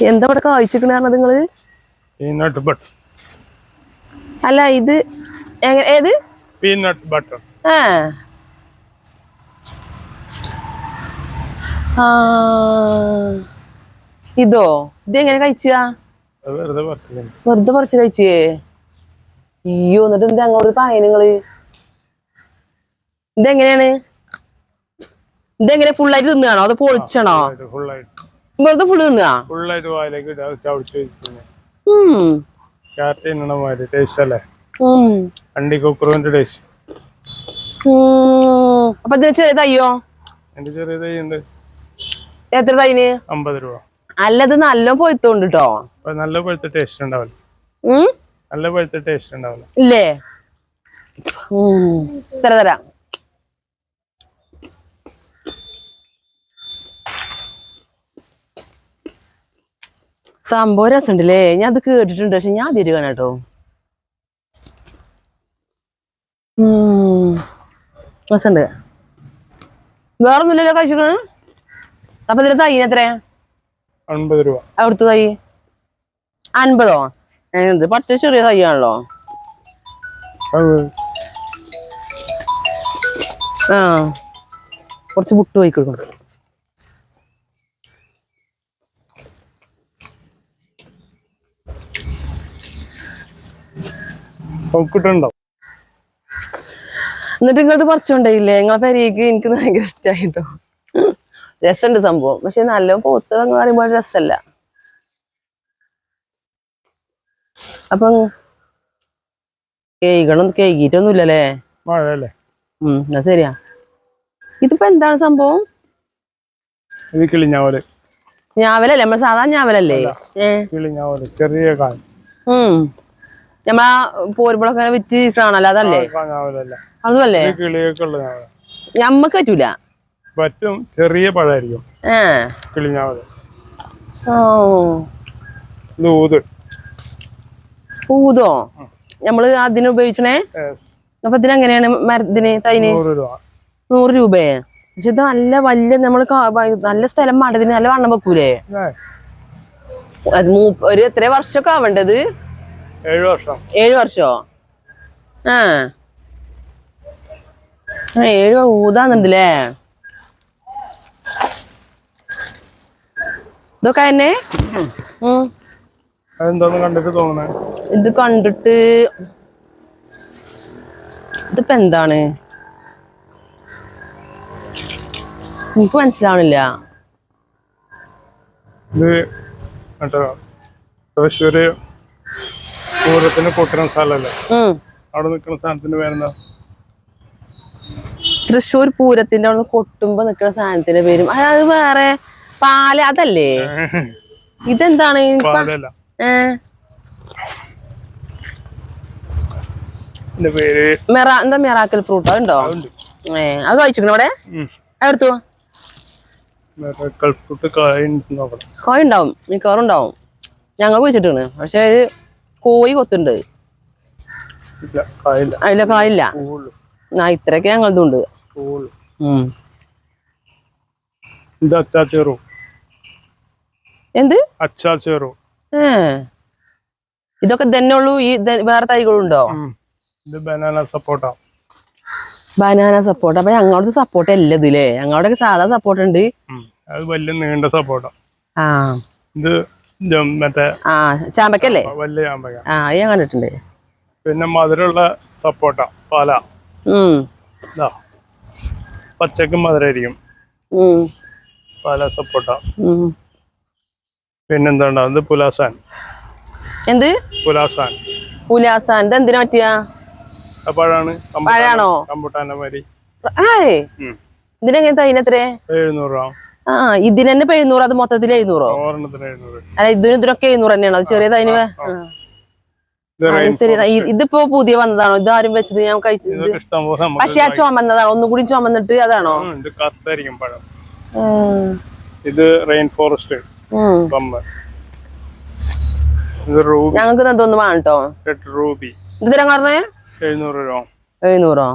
എന്താ ഇവിടെ കാഴ്ചക്കണ പറഞ്ഞത് നിങ്ങൾ? പീനട്ട് ബട്ടർ അല്ല ഇത് എങ്ങനെ ഏത്? പീനട്ട് ബട്ടർ ആ. ഇതോ? ഇത് എങ്ങനെ കഴിച്ചാ? വെറുതെ പറിച്ച് കഴിച്ചേ? അയ്യോ എന്നിട്ട് എന്താ അങ്ങോട്ട് പറയ നിങ്ങൾ? ഇതെങ്ങനെയാണ്? ഇതെങ്ങനെ ഫുള്ളായിട്ട് തിന്നുകയാണോ അത് പൊളിച്ചണോ? ഫുള്ളായിട്ട് വെറുതെ ഫുള്ള് തിന്നാ? ഫുള്ളായിട്ട് വായിലേക്ക് ക്യാരറ്റ് തിന്നണ മാതിരി ടേസ്റ്റ് അല്ലേ? ഉം. അണ്ടി കുക്കറിന്റെ ടേസ്റ്റ് ഉം. അപ്പൊ ഇത് ചെറുതയ്യോ എന്റെ ചെറിയ തൈ ഉണ്ട് എത്ര തൈന്? അമ്പത് രൂപ. അല്ലത് നല്ല പൊഴുത്തോണ്ട് കേട്ടോ നല്ല പഴുത്ത ടേസ്റ്റ് ഉണ്ടാവില്ല നല്ല പഴുത്ത ടേസ്റ്റ് ഉണ്ടാവില്ല ഇല്ലേ? തരാം. സംഭവം രസമുണ്ടല്ലേ? ഞാൻ അത് കേട്ടിട്ടുണ്ട് പക്ഷെ ഞാൻ കാണാം കേട്ടോ. രസമുണ്ട്. വേറെ വേറൊന്നുമില്ലല്ലോ കഴിച്ചിക്കണ് അപ്പൊ ഇതിന്റെ തൈന് എത്രയാ? അൻപത് രൂപ. അവിടുത്തെ തൈ? അൻപതോ? എന്ത് ഇത് പറ്റ ചെറിയ തൈയാണല്ലോ. ആ കുറച്ച് പുട്ട് പോയി കൊടുക്കണം. എന്നിട്ട് നിങ്ങളത് പറിച്ചുകൊണ്ടേയില്ലേ നിങ്ങളെ പെരേക്ക് എനിക്ക് ഭയങ്കര ഇഷ്ടമായിട്ടോ രസമുണ്ട് സംഭവം. പക്ഷെ നല്ല പോത്ത് എന്ന് പറയുമ്പോൾ രസമല്ല അപ്പം കേൾക്കണം കേൾക്കിയിട്ടൊന്നുമില്ലല്ലേ മഴയല്ലേ? ഉം എന്നാ ശരിയാ. ഇതിപ്പോ എന്താണ് സംഭവം? ഇത് കിളിഞ്ഞാവൽ. ഞാവലല്ലേ? നമ്മൾ സാധാരണ ഞാവലല്ലേ? ചെറിയ ഉം. നമ്മളാ പോരുമ്പോഴൊക്കെ വിറ്റ് കാണല്ലോ അതല്ലേ അതല്ലേ അതുമല്ലേ? ഞമ്മക്ക് പറ്റൂല. പറ്റും ചെറിയ പഴമായിരിക്കും ഊത്. ഊതോ? നമ്മൾ അതിന് ഉപയോഗിച്ചണേ അപ്പൊ ഇതിനെങ്ങനെയാണ് മരത്തിന് തൈന്? നൂറ് രൂപ. നൂറ് രൂപയെ പക്ഷെ ഇത് നല്ല വലിയ നമ്മൾ നല്ല സ്ഥലം മാടത്തിന് നല്ല വണ്ണം വെക്കൂലേ? അത് ഒരു എത്ര വർഷമൊക്കെ ആവേണ്ടത്? ഏഴ് വർഷം. ഏഴ് വർഷോ? ആ. ഏഴ് ഊതാന്നുണ്ടല്ലേ? ഇതൊക്കെ തന്നെ കണ്ടിട്ട് തോന്നണേ? ഇത് കണ്ടിട്ട് ഇതിപ്പോ എന്താണ്? എനിക്ക് മനസ്സിലാവണില്ല. ഇത് മറ്റേ തൃശ്ശൂര് പൂരത്തിന് കൊട്ടുന്ന സ്ഥലല്ലേ അവിടെ നിൽക്കുന്ന സ്ഥാനത്തിന് പേരെന്താ? തൃശ്ശൂർ പൂരത്തിന്റെ അവിടെ കൊട്ടുമ്പോ നിക്കുന്ന സാധനത്തിന്റെ പേരും. അതായത് അത് വേറെ. പാല അതല്ലേ? ഇതെന്താണ്? എന്താ മെറാക്കൽ ഫ്രൂട്ട്? അതുണ്ടോ? ഉണ്ട് ഏ അത് കഴിച്ചിക്കണ അവിടെ. എടുത്തു? മറ്റേ കൽഫ്രൂട്ട് കായ നോക്കണം കോഴി ഉണ്ടാവും. മിക്കവാറും ഉണ്ടാവും. ഞങ്ങൾ കുഴിച്ചിട്ടാണ്. പക്ഷെ ഇത് കോഴി കൊത്തുണ്ട്. അതിലെ കായില്ല. ഇത്രക്കെ ആ ഉണ്ട് ഞങ്ങളതുണ്ട് എന്ത് ഏ. ഇതൊക്കെ തന്നെ ഉള്ളൂ ഈ വേറെ തൈകളുണ്ടോ? Banana support. Banana support. അപ്പൊ ഞങ്ങളുടെ സപ്പോർട്ട് അല്ല ഇതില്ലേ ഞങ്ങളുടെ സാധാ സപ്പോർട്ട് ഉണ്ട്. അത് വലിയ നീണ്ട സപ്പോർട്ട ആ. ഇത് മറ്റേ ആ ചാമ്പക്കല്ലേ? വലിയ ചാമ്പക്ക. ആ ഞാൻ കണ്ടിട്ടുണ്ട്. പിന്നെ മധുരമുള്ള സപ്പോട്ട പാല. പച്ചക്ക് മധുരമായിരിക്കും. പാല സപ്പോട്ട. ഉം. പിന്നെന്താ ഇത് പുലാസാൻ. എന്ത്? പുലാസാൻ. പുലാസാൻ. ഇത് എന്തിനാ പറ്റിയ? പഴാണ് പഴാണോ? കമ്പുട്ടാന്റെ മാതിരി. ഇതിനെങ്ങനത്തെ അതിനെത്രേ എഴുന്നൂറ് രൂപ. ആ ഇതിന് തന്നെ ഇപ്പൊ എഴുന്നൂറ് അത് മൊത്തത്തിൽ എഴുന്നൂറോ? അല്ല ഇതിന് ഇതിനൊക്കെ എഴുന്നൂറ് തന്നെയാണോ? അത് ചെറിയ തൈന് വേ- ഇത് ആ, ശരി ഇതിപ്പോ പുതിയ വന്നതാണോ? ഇതാരും വെച്ചത് ഞാൻ കഴിച്ചത് പക്ഷെ ആ ചുമന്നതാണോ. ഒന്നും കൂടി ചുമന്നിട്ട് അതാണോ? ഇത് ഇത് റെയിൻ ഫോറസ്റ്റ് ഇത് ഞങ്ങൾക്ക് ഇതൊന്ന് വേണം കേട്ടോ റൂബി ഇത് തരാൻ പറഞ്ഞേ എഴുന്നൂറ് രൂപ. എഴുന്നൂറോ?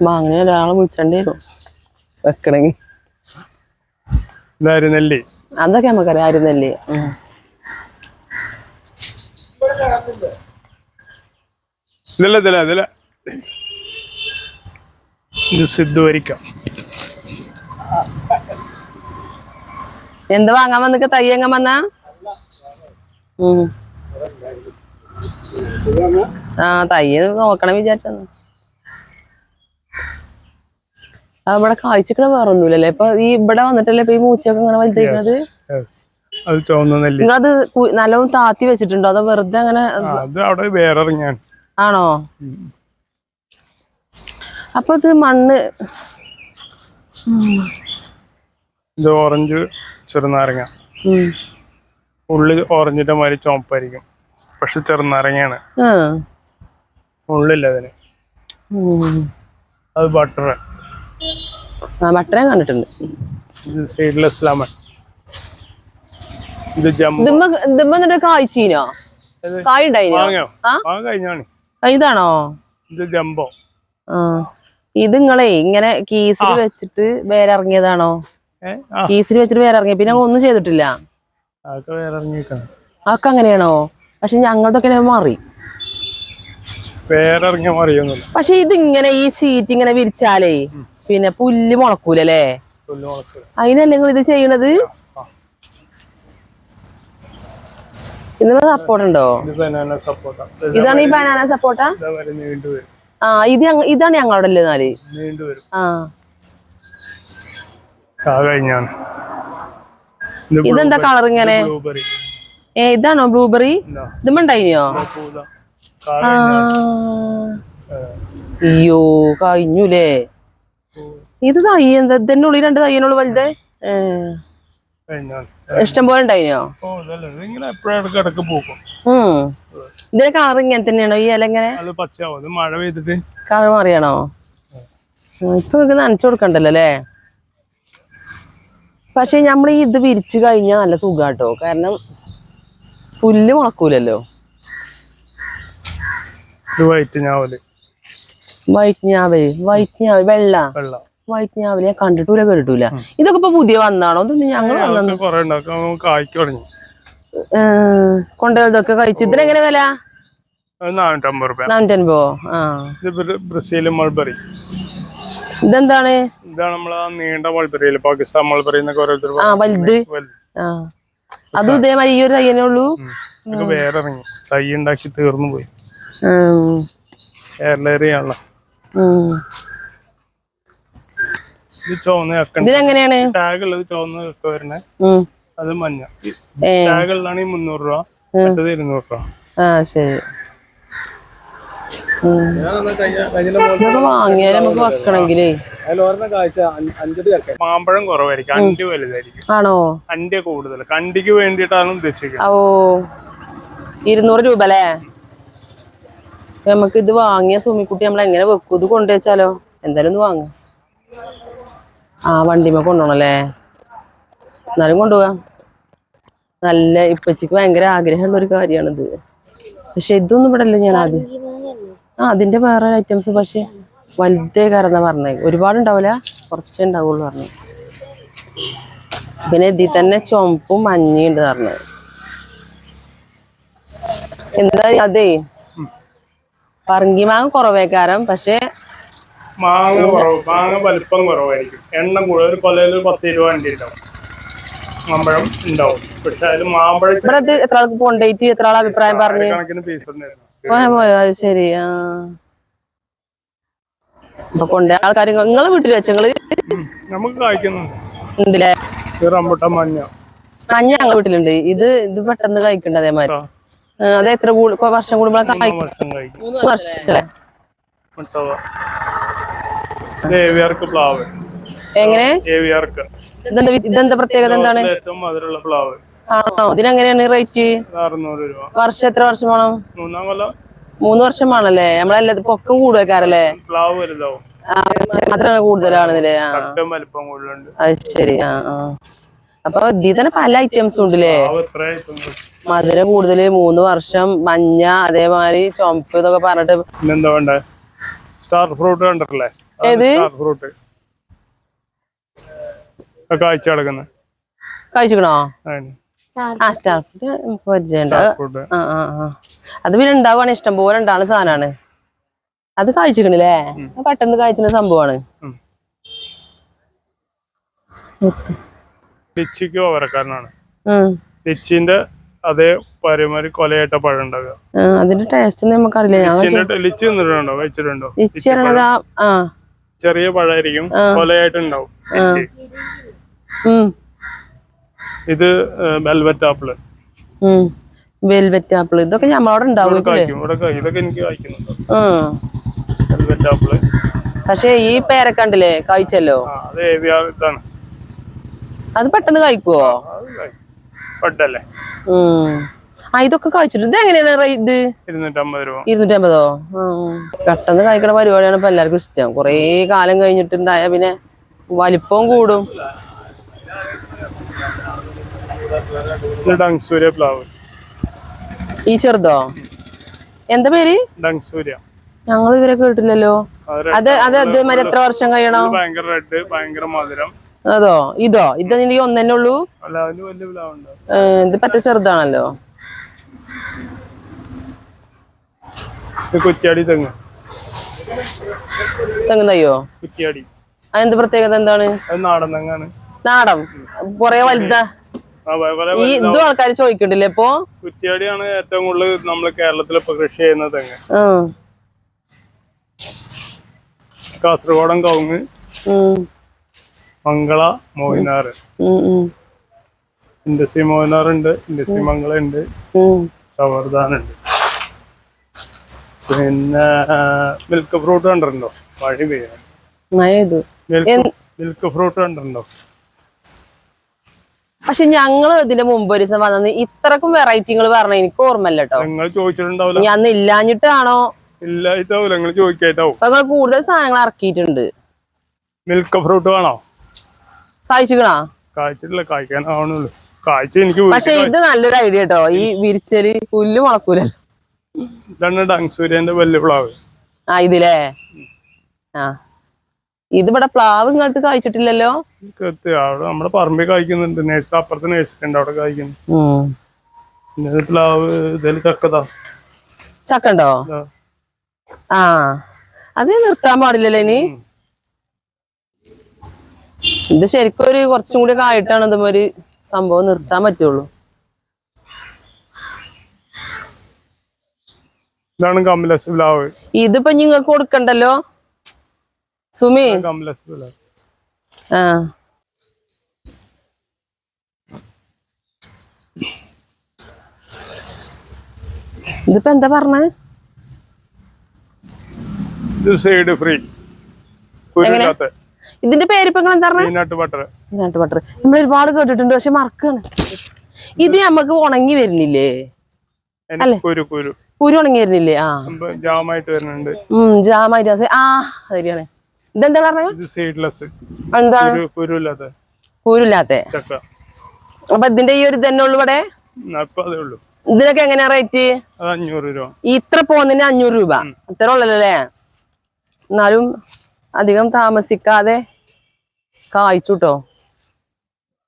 ഉം വാങ്ങനെ ഒരാളെ വിളിച്ചേണ്ടി വരും. വെക്കണെങ്കി. ഇത് അരിനെല്ലി അതൊക്കെ നമുക്കറിയാം ആയിരുന്നല്ലേ ഉം. ഇതില്ല ഇതില്ല ഇതില്ല. ഇത് സിദ്ധു വരിക്ക എന്ത് വാങ്ങാൻ വന്നിക്ക? തൈ എങ്ങാൻ വന്നാ. ആ തയ്യ നോക്കണം വിചാരിച്ചു ആ ഇവിടെ കാഴ്ചക്കണ വേറെ ഒന്നുമില്ലല്ലേ ഇപ്പൊ ഈ ഇവിടെ വന്നിട്ടല്ലേ ഇപ്പൊ ഈ മൂച്ചയൊക്കെ ഇങ്ങനെ നെല്ലി. നിങ്ങളത് നല്ലോണം താത്തി വെച്ചിട്ടുണ്ടോ? അതോ വെറുതെ അങ്ങനെ അത് അവിടെ വേറെ ഇറങ്ങിയാണ് ആണോ അപ്പൊ ഇത് മണ്ണ് ഇത് ഓറഞ്ച് ചെറുനാരങ്ങ. ഉം. ഉള്ളി ഓറഞ്ചിന്റെ മാതിരി ചോപ്പായിരിക്കും പക്ഷെ ചെറുനാരങ്ങയാണ്. ആ. ഉള്ളില്ല അതിന്. അത് ബട്ടർ ബട്ടറെ കണ്ടിട്ടുണ്ട്. സീഡ്ലെസ് ലെമൺ ഇത് എന്നിട്ട് കായ്ച്ചീനോ? ഇതാണോ? ഇത് ജംബോ. ആ. ഇത് നിങ്ങളെ ഇങ്ങനെ കീസിൽ വെച്ചിട്ട് വേരിറങ്ങിയതാണോ? ആ. കീസിൽ വെച്ചിട്ട് വേരിറങ്ങിയ പിന്നെ ഒന്നും ചെയ്തിട്ടില്ല? അതൊക്കെ അങ്ങനെയാണോ? പക്ഷെ ഞങ്ങളതൊക്കെ മാറി. പക്ഷെ ഇതിങ്ങനെ ഈ ഷീറ്റ് ഇങ്ങനെ വിരിച്ചാലേ പിന്നെ പുല്ല് മുളക്കൂലല്ലേ? അതിനല്ലേ നിങ്ങൾ ഇത് ചെയ്യണത്? ആ. ഇന്ന് സപ്പോർട്ട് ഉണ്ടോ? ഇതാണ് ഈ ബനാന സപ്പോർട്ട ആ? ഇത് ഇതാണ് ഞങ്ങളുടെ അല്ലേ നാല് ഇതെന്താ കളർ ഇങ്ങനെ? ഏ ഇതാണോ ബ്ലൂബെറി എന്താ ഇതുമുണ്ടായിനോ പൂത. ആ. അയ്യോ കഴിഞ്ഞുലേ. ഇത് തൈ എന്താ? ഇതിന്റെ ഉള്ളിൽ രണ്ട് തയ്യനുള്ളു വലുത്? ഇഷ്ടംപോലെ കഴിഞ്ഞാണ് ഇഷ്ടം പോലെ ഉണ്ടായിനോ? ഇതിന്റെ കളർ ഇങ്ങനെ തന്നെയാണോ? ഈ ഇല ഇങ്ങനെ? മഴ പെയ്തിട്ട്. കളർ മാറിയാണോ? ഇപ്പൊ നനച്ചു കൊടുക്കണ്ടല്ലോ അല്ലേ? പക്ഷെ നമ്മൾ ഇത് വിരിച്ചു കഴിഞ്ഞാൽ നല്ല സുഖാട്ടോ. കാരണം പുല്ല് മുളക്കൂലല്ലോ. വൈറ്റ് ഞാവൽ. വൈറ്റ് ഞാവൽ. വൈറ്റ് ഞാവൽ വെള്ള. വെള്ള. വൈറ്റ് ഞാവൽ ഞാൻ കണ്ടിട്ടൂല കേട്ടിട്ടില്ല ഇതൊക്കെ ഇപ്പൊ പുതിയ വന്നാണോ? ഇതൊന്നും ഞങ്ങൾ കൊണ്ടുപോയതൊക്കെ കഴിച്ചു. ഇതിനെങ്ങനെ വില? ആ. Brazil mulberry. ഇതെന്താണ്? ഇതാണ് നമ്മളെ ആ നീണ്ട പാകിസ്ഥാൻ മൾബറി എന്നൊക്കെ ഓരോരുത്തർ ആ വലുത്. വലുത്. ആ. അതും ഇതേമാതിരി ഈ ഒരു തയ്യനേ ഉള്ളൂ. വേറെ ഇറങ്ങി തൈ ഉണ്ടാക്കി തീർന്നു പോയി. ഇത് ചുവന്ന ചക്കൻ ഇതിനെങ്ങനെയാണ് ടാഗ് ഉള്ളത് ചുവന്ന ചക്ക വരണേ അത് മഞ്ഞ. ടാഗ് ഉള്ളതാണ് ഈ മുന്നൂറ് രൂപ മറ്റത് ഇരുന്നൂറ് രൂപ. ആ ശരി. ഇതൊക്കെ വാങ്ങിയാൽ നമുക്ക് വെക്കണെങ്കിലേ. മാമ്പഴം കുറവായിരിക്കും. അണ്ടി വലുതായിരിക്കും. ആണോ? അണ്ടി കൂടുതൽ കണ്ടിക്ക് വേണ്ടിയിട്ടാണ് ഉദ്ദേശിക്കുന്നത്. ഓ ഇരുന്നൂറ് രൂപ അല്ലേ നമുക്ക് ഇത് വാങ്ങിയ സുമിക്കുട്ടി നമ്മൾ എങ്ങനെ വെക്കും? ഇത് കൊണ്ടുവച്ചാലോ? എന്തായാലും ഒന്ന് വാങ്ങ. ആ വണ്ടിമ കൊണ്ടുപോകണല്ലേ എന്നാലും കൊണ്ടുപോകാം നല്ല ഇപ്പച്ചിക്ക് ഭയങ്കര ആഗ്രഹമുള്ള ഒരു കാര്യമാണിത് പക്ഷെ ഇതൊന്നും ഇവിടെ അല്ല ഞാൻ ആദ്യം. ആ അതിന്റെ വേറെ ഐറ്റംസ് പക്ഷെ വലുതേ കാരണം പറഞ്ഞേ. ഒരുപാട് ഉണ്ടാവില്ല കുറച്ചേ ഉണ്ടാവുള്ളൂ പറഞ്ഞു. പിന്നെ ഇതിൽ തന്നെ ചുമപ്പും മഞ്ഞയും ഉണ്ട് പറഞ്ഞത് എന്താ അതേ? പറങ്കി മാങ്ങ കുറവേക്കാരം പക്ഷെ മാങ്ങ കുറവ് മാങ്ങ വലിപ്പം കുറവായിരിക്കും. എണ്ണം കൂടുതൽ ഒരു കൊലയിൽ ഒരു പത്ത് ഇരുപത് വണ്ടി ഉണ്ടാവും. മാമ്പഴം ഉണ്ടാവും. പക്ഷെ അതിൽ മാമ്പഴം കൊണ്ടേറ്റ് എത്ര ആൾ അഭിപ്രായം പറഞ്ഞു? കണക്കിന് പീസ് ഉണ്ടായിരുന്നു ശരി. ആ. അപ്പൊ കൊണ്ടേ ആൾക്കാർ നിങ്ങളെ വീട്ടിൽ വെച്ച? നിങ്ങൾ നമുക്ക് കായ്ക്കുന്നുണ്ട് ഉണ്ടല്ലേ? റംബുട്ടാൻ മഞ്ഞ. മഞ്ഞ ഞങ്ങളെ വീട്ടിലുണ്ട്. ഇത് ഇത് പെട്ടെന്ന് കഴിക്കണ്ട അതേമാതിരി. അത് എത്ര വർഷം ഇപ്പൊ വർഷം കഴിക്കും. മൂന്ന് വർഷം കഴിക്കും മൂന്ന് വർഷത്തിലെ മുട്ടവ ഇത് ഏവിയാർക്ക് പ്ലാവ്. എങ്ങനെ? ഏവിയാർക്ക് ഇതെന്താ പ്രത്യേകത എന്താണ്? ഏറ്റവും മധുരമുള്ള പ്ലാവ്. ആണോ? ഇതിനെങ്ങനെയാണ് റേറ്റ്? അറുന്നൂറ് രൂപ. വർഷം എത്ര വർഷം വേണം? മൂന്നാം കൊല്ലം. മൂന്ന് വർഷമാണല്ലേ? നമ്മളെല്ലാം പൊക്കം കൂടുവെക്കാറല്ലേ പ്ലാവ് വലുതാവും. മാത്രമാണ് കൂടുതലാണെന്നില്ലേ? അത് ശരി ആ ആ. അപ്പൊ ഇതിൽ തന്നെ പല ഐറ്റംസ് ഉണ്ടല്ലേ? മധുര കൂടുതൽ മൂന്ന് വർഷം മഞ്ഞ അതേമാതിരി ചുമപ്പ് ഇതൊക്കെ പറഞ്ഞിട്ട് സ്റ്റാർ ഫ്രൂട്ട്? സ്റ്റാർ ഫ്രൂട്ട് കാഴ്ച കിടക്കുന്നത് കഴിച്ചിക്കണോ ആ സ്റ്റാർ ഫ്രൂട്ട് പരിചയമുണ്ട് ആ ആ ആ. അത് പിന്നെ ഉണ്ടാവുകയാണ് ഇഷ്ടം പോലെ ഉണ്ടാവുന്ന സാധനമാണ്. അത് കഴിച്ചിക്കണില്ലേ അത് പെട്ടെന്ന് സംഭവമാണ്. ലിച്ചിക്ക് ഓവരക്കാരനാണ്. ലിച്ചിന്റെ അതേ പരമാതിരി കൊലയായിട്ട പഴം ഉണ്ടാകുക അതിന്റെ ടേസ്റ്റ് നമുക്കറിയില്ല. ഞാൻ ലിച്ചിന്റെ ലിച്ചി തിന്നിട്ടുണ്ടോ? കഴിച്ചിട്ടുണ്ടോ? ലിച്ചി ആ. ചെറിയ പഴമായിരിക്കും കൊലയായിട്ടുണ്ടാവും. ഇത് വെൽവെറ്റ് ആപ്പിൾ വെൽവെറ്റ് ആപ്പിൾ ഇതൊക്കെ നമ്മളവിടെ ഉണ്ടാവും ഇതൊക്കെ എനിക്ക് വെൽവെറ്റ് ആപ്പിൾ പക്ഷേ ഈ പേരക്കണ്ടില്ലേ? കഴിച്ചല്ലോ ആ അത് പെട്ടെന്ന് കഴിക്കുവോ പെട്ടല്ലേ? ആ ഇതൊക്കെ കഴിച്ചിട്ട് ഇത് എങ്ങനെയാണ് ഇത്? ഇരുന്നൂറ്റമ്പത് പെട്ടെന്ന് കഴിക്കണ പരിപാടിയാണ് ഇപ്പൊ എല്ലാവർക്കും ഇഷ്ടം. കൊറേ കാലം കഴിഞ്ഞിട്ടുണ്ടായ പിന്നെ വലിപ്പവും കൂടും. ഈ ചെറുതോ? എന്താ പേര്? ഞങ്ങൾ ഇവരെ കേട്ടില്ലല്ലോ. അത് അത് അത് അതേമാതിരി എത്ര വർഷം കഴിയണം? ഇത് ഭയങ്കര റെഡ് ഭയങ്കര മധുരം. അതോ? ഇതോ? ഇത് ഈ ഒന്നെ ഉള്ളൂ? ഇത് പറ്റ ചെറുതാണല്ലോ. ഇത് കുറ്റിയാടി തെങ്ങ്. തെങ്ങ് തയ്യോ കുറ്റിയാടി. അതെന്ത് പ്രത്യേകത എന്താണ്? നാടൻ തെങ്ങാണ്. നാടൻ. കൊറേ വലുതാ. ഈ ഇതും ആൾക്കാർ ചോദിക്കണ്ടില്ലേ ഇപ്പൊ? കുറ്റിയാടിയാണ് ഏറ്റവും കൂടുതൽ നമ്മൾ കേരളത്തിൽ ഇപ്പൊ കൃഷി ചെയ്യുന്ന തെങ്ങ്. കാസർഗോഡൻ കവുങ്ങ് മംഗള മോഹിനാറ്. ഇൻഡസ്ട്രി മോഹിനാറുണ്ട് ഉണ്ട് ഇൻഡസ്ട്രി മംഗള ഉണ്ട് ഉം. പിന്നെ മിൽക്ക് ഫ്രൂട്ട് കണ്ടിട്ടുണ്ടോ? മഴ പെയ്യാൻ മഴ ഇത് മിൽക്ക് ഫ്രൂട്ട് കണ്ടിട്ടുണ്ടോ? പക്ഷെ ഞങ്ങൾ ഇതിന്റെ മുമ്പ് ഒരു ദിവസം വന്നത് ഇത്രക്കും വെറൈറ്റികൾ പറഞ്ഞ എനിക്ക് ഓർമ്മല്ല കേട്ടോ നിങ്ങൾ ചോദിച്ചിട്ടുണ്ടാവില്ല? ഞാൻ ഇല്ലാഞ്ഞിട്ടാണോ? ഇല്ലായിട്ടാവില്ല നിങ്ങൾ ചോദിക്കായിട്ടാവും. കൂടുതൽ സാധനങ്ങൾ ഇറക്കിയിട്ടുണ്ട്. മിൽക്ക് ഫ്രൂട്ട് വേണോ? കഴിച്ചിക്കണാ കായ്ച്ചിട്ടില്ല കായ്ക്കാൻ ആവണുള്ളൂ. കായ്ച്ച എനിക്ക് വീട്ടിൽ പക്ഷെ ഇത് നല്ലൊരു ഐഡിയ കേട്ടോ ഈ വിരിച്ചൽ പുല്ല് മുളക്കൂലല്ലോ. ഇതാണ് ഡങ്സൂര്യന്റെ വലിയ പ്ലാവ് ആ ഇതിലേ? ആ. ഇതിവിടെ പ്ലാവ് ഇങ്ങോട്ട് കായ്ച്ചിട്ടില്ലല്ലോ? അവിടെ നമ്മുടെ പറമ്പിൽ കായ്ക്കുന്നുണ്ട്. നേഴ്സ് അപ്പുറത്ത് നേഴ്സറി ഉണ്ട് അവിടെ കായ്ക്കുന്നു. പ്ലാവ് ഇതിൽ ചക്കതാ. ചക്ക ഉണ്ടോ? ഇതാ. ആ. അത് നിർത്താൻ പാടില്ലല്ലോ ഇനി? ഇത് ശരിക്കും ഒരു കുറച്ചും കൂടി കായിട്ടാണ് ആയിട്ടാണ് ഇതും സംഭവം നിർത്താൻ പറ്റുള്ളൂ. ഇതാണ് കമലസ് പ്ലാവ് ഇതിപ്പോ നിങ്ങൾക്ക് കൊടുക്കണ്ടല്ലോ? സുമി. കമലസ് പ്ലാവ് ആ. ഇതിപ്പോ എന്താ പറഞ്ഞത് ഇത് സൈഡ് ഫ്രീ. ഇതിന്റെ പേരിപ്പോ നിങ്ങൾ എന്താ ബട്ടർ. ബട്ടർ. നമ്മൾ ഒരുപാട് കേട്ടിട്ടുണ്ട് പക്ഷെ മറക്കാണ്. ഇത് നമുക്ക് ഉണങ്ങി വരുന്നില്ലേ? കുരു. കുരു വരുന്നില്ലേ ആ. ജാമായിട്ട് വരുന്നുണ്ട്. ജാമായിട്ട് ആ ശരിയാണ്. ഇതെന്താ പറഞ്ഞത്? എന്താണ്? കുരുല്ലാത്ത അപ്പൊ ഇതിന്റെ ഈ ഒരു തന്നെ ഉള്ളു ഇവിടെ? ഇതിനൊക്കെ എങ്ങനെയാ റേറ്റ്? ഇത്ര പോകുന്നതിന് അഞ്ഞൂറ് രൂപ. ഇത്ര ഉള്ളല്ലേ എന്നാലും അധികം താമസിക്കാതെ കായ്ച്ചു കേട്ടോ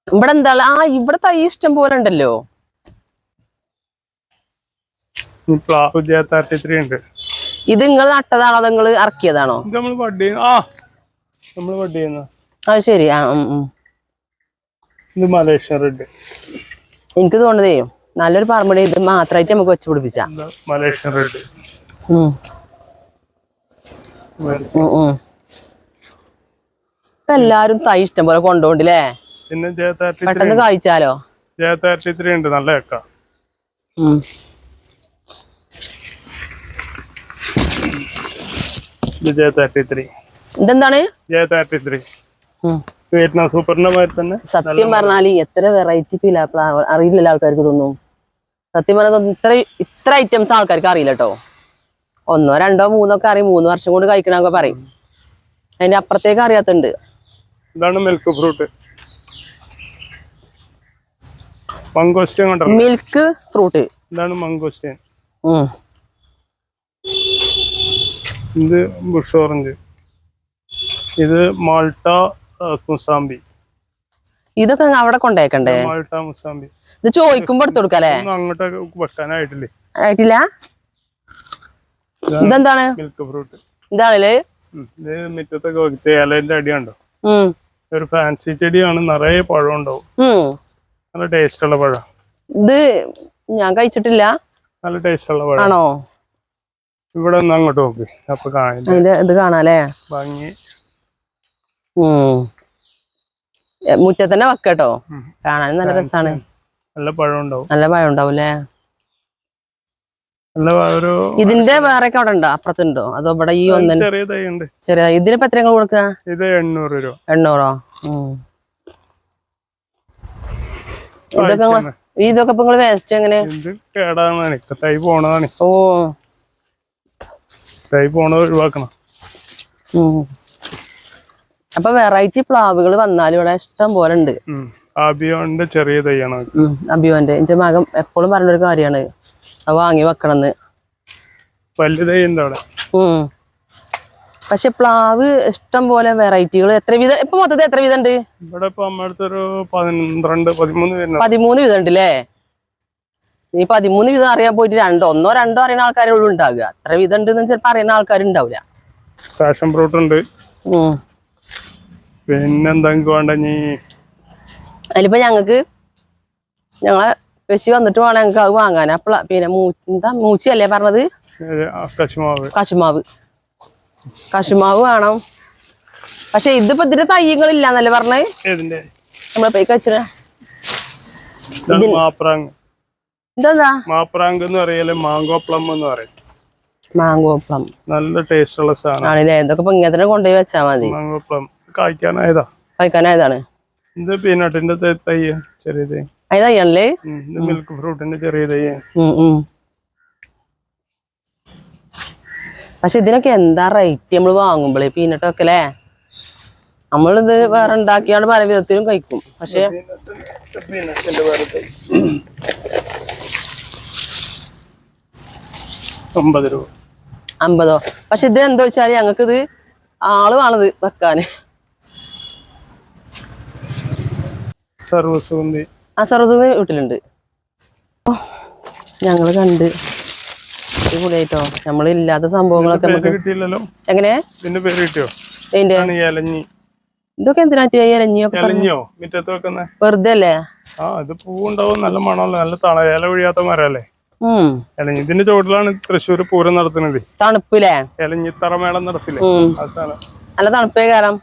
ഇവിടെ എന്താ ആ ഇവിടെ തൈ ഇഷ്ടം പോലെ ഉണ്ടല്ലോ. പ്ലാവ് ജെ തേർട്ടി ത്രീ ഉണ്ട്. ഇത് നിങ്ങൾ നട്ടതാണോ അത് നിങ്ങൾ ഇറക്കിയതാണോ? ഇത് നമ്മൾ ബഡ് ചെയ്യുന്ന ആ നമ്മൾ ബഡ് ചെയ്യുന്ന. അത് ശരി ആ ഉം, ഉം. ഇത് മലേഷ്യൻ റെഡ് എനിക്ക് തോന്നുന്നതേ നല്ലൊരു പറമ്പടി ഇത് മാത്രമായിട്ട് നമുക്ക് വെച്ച് പിടിപ്പിച്ച. മലേഷ്യൻ റെഡ് എല്ലാരും തൈ ഇഷ്ടം പോലെ ത്രീ പെട്ടെന്ന് കായ്ച്ചാലോ? ജെ തേർട്ടി ത്രീ ഉണ്ട്. നല്ല ഉം. ഇത് ജെ തേർട്ടി ത്രീ ഇതെന്താണ് ജെ തേർട്ടി ത്രീ ഉം. വിയറ്റ്നാം സൂപ്പറിന്റെ മാതിരി സത്യം പറഞ്ഞാൽ എത്ര വെറൈറ്റി ഫീൽ അറിയില്ലല്ലോ ആൾക്കാർക്ക് തോന്നും സത്യം പറഞ്ഞാൽ ഇത്ര ഇത്ര ഐറ്റംസ് ആൾക്കാർക്ക് അറിയില്ല കേട്ടോ ഒന്നോ രണ്ടോ മൂന്നോ ഒക്കെ അറിയും. മൂന്ന് വർഷം കൊണ്ട് കഴിക്കണമൊക്കെ പറയും. അതിന്റെ അപ്പുറത്തേക്ക് അറിയാത്തുണ്ട്. ഇതാണ് മിൽക്ക് ഫ്രൂട്ട് മിൽക്ക് ഫ്രൂട്ട് ഇതാണ് മംഗോസ്റ്റൻ ഉം. ഇത് ബുഷ് ഓറഞ്ച്. ഇത് മാൾട്ട മുസാമ്പി ഇതൊക്കെ അവിടെ കൊണ്ടേക്കണ്ടേ? മാൾട്ട മുസാമ്പി ഇത് ചോദിക്കുമ്പോ എടുത്തു കൊടുക്കല്ലേ? അങ്ങോട്ടൊക്കെ വെക്കാനായിട്ടില്ലേ? ആയിട്ടില്ല? ഇതെന്താണ്? മിൽക്ക് ഫ്രൂട്ട് ഇതാണല്ലേ ഇത് മുറ്റത്തൊക്കെ അടി അടിയുണ്ടോ? ഒരു ഫാൻസി ചെടിയാണ് നിറയെ പഴം ഉണ്ടാവും. നല്ല ടേസ്റ്റ് ഉള്ള പഴം. ഇത് ഞാൻ കഴിച്ചിട്ടില്ല. നല്ല ടേസ്റ്റ് ഉള്ള പഴം. ആണോ? ഇവിടെ ഒന്ന് അങ്ങോട്ട് നോക്ക്. അപ്പൊ ഇത് കാണാല്ലേ? ഭംഗി. മുറ്റത്തന്നെ വെക്കട്ടോ? കാണാൻ നല്ല രസാണ്. നല്ല പഴം ഉണ്ടാവും നല്ല പഴം ഒരു ഇതിന്റെ വേറെ ഒക്കെ അവിടെ ഉണ്ടോ? അപ്പുറത്തുണ്ടോ? അതോ ഇവിടെ ഈ ഒന്നിന് ചെറിയ ഇതിനിപ്പോ എത്ര കൊടുക്കുക ഇത് എണ്ണൂറ് രൂപ. എണ്ണൂറോ. ഇതൊക്കെ ഇതൊക്കെ ഇപ്പൊ നിങ്ങൾ വേസ്റ്റ് എങ്ങനെ? ഓ. തൈ പോണത് ഒഴിവാക്കണം. അപ്പൊ വെറൈറ്റി പ്ലാവുകൾ വന്നാലും ഇവിടെ ഇഷ്ടം പോലെ ഉണ്ട്. അഭിയോന്റെ ചെറിയ തൈയാണ്. അഭിയോന്റെ എന്റെ മകൻ എപ്പോഴും പറഞ്ഞൊരു കാര്യമാണ്. അത് വാങ്ങി വെക്കണമെന്ന് വലിയ തൈ ഉണ്ട് അവിടെ. പക്ഷെ പ്ലാവ് ഇഷ്ടം പോലെ വെറൈറ്റികൾ എത്ര വിധം ഇപ്പൊ മൊത്തത്തിൽ എത്ര വിധം ഉണ്ട്? ഇവിടെ ഇപ്പൊ നമ്മുടെ അടുത്തൊരു പന്ത്രണ്ട് പതിമൂന്ന് പതിമൂന്ന് വിധം ഉണ്ട് അല്ലേ ഈ പതിമൂന്ന് വിധം അറിയാൻ പോയിട്ട് രണ്ടോ ഒന്നോ രണ്ടോ അറിയുന്ന ആൾക്കാരെ ഉള്ളു ഉണ്ടാകുക അത്ര വിധം ഉണ്ടെന്ന് ചിലപ്പോൾ അറിയുന്ന ആൾക്കാരുണ്ടാവില്ല പാഷൻ ഫ്രൂട്ട് ഉണ്ട്. വേണ്ട നീ അതിലിപ്പോ ഞങ്ങക്ക് ഞങ്ങളെ പശു വന്നിട്ട് വേണം ഞങ്ങൾക്ക് അത് വാങ്ങാൻ. അപ്പള പിന്നെ എന്താ എന്താ മൂച്ചിയല്ലേ പറഞ്ഞത്? കശുമാവ്. കശുമാവ്. വേണം. പക്ഷെ ഇതിപ്പോ ഇതിന്റെ തയ്യങ്ങളില്ലാന്നല്ലേ പറഞ്ഞത് നമ്മളെ പോയി വെച്ചിട്ട് ഇതെന്താ മാപ്രാങ്ക് എന്ന് പറയൽ മാങ്കോ പ്ലം എന്ന് പറയും. Mango plum. നല്ല ടേസ്റ്റ് ഉള്ള സാധനം. ആണല്ലേ? ഇതൊക്കെ ഇപ്പൊ ഇങ്ങനെ തന്നെ കൊണ്ടുപോയി വെച്ചാ മതി. Mango plum. കായ്ക്കാനായതാ. കഴിക്കാനായതാണ് ഇത് പീനട്ടിന്റെ തൈ ചെറിയ തൈ. അത് തയ്യാണല്ലേ ഉം. ഇത് മിൽക്ക് ഫ്രൂട്ടിന്റെ ചെറിയ തൈ. പക്ഷെ ഇതിനൊക്കെ എന്താ റേറ്റ് നമ്മൾ വാങ്ങുമ്പോഴേ പീനട്ടൊക്കെ അല്ലേ നമ്മളിത് വേറെ ഉണ്ടാക്കിയാണ് പല വിധത്തിലും കഴിക്കും. പക്ഷെ പീനട്ടിന്റെ വേറെ തൈ ഒമ്പത് രൂപ. അമ്പതോ? പക്ഷെ ഇത് എന്താ വെച്ചാൽ ഞങ്ങൾക്ക് ഇത് ആൾ വേണത് വെക്കാന് സർവസുഗന്ധി ആ സർവസുഗന്ധി വീട്ടിലുണ്ട്. ഞങ്ങൾ ഞങ്ങൾ കണ്ട്. അടിപൊളിയായിട്ടോ? നമ്മളില്ലാത്ത സംഭവങ്ങളൊക്കെ നമുക്ക് എങ്ങനെ? ഇതൊക്കെ എന്തിനാറ്റി ഇലഞ്ഞിയൊക്കെ ഇലഞ്ഞിയോ മുറ്റത്ത് വെക്കുന്ന? വെറുതെ അല്ലേ? ആ ഇത് പൂവുണ്ടാവും നല്ല മണല്ലേ നല്ല തള ഇല ഒഴിയാത്ത മരമല്ലേ? ഉം. ഇലഞ്ഞി. ഇതിന്റെ ചോട്ടിലാണ് തൃശ്ശൂർ പൂരം നടത്തുന്നത്. തണുപ്പില്ലേ ഇലഞ്ഞിത്തറ മേളം നടത്തില്ലേ? നല്ല തണുപ്പേ കാരണം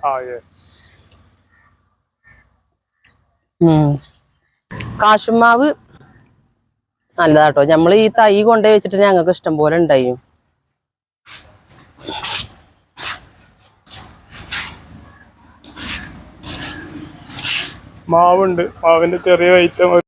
കാശുമാവ് നല്ലതാട്ടോ. നമ്മൾ ഈ തൈ കൊണ്ടേ വെച്ചിട്ട് ഞങ്ങൾക്ക് ഇഷ്ടം പോലെ ഉണ്ടായി. മാവുണ്ട്. മാവിന്റെ ചെറിയ ഐറ്റം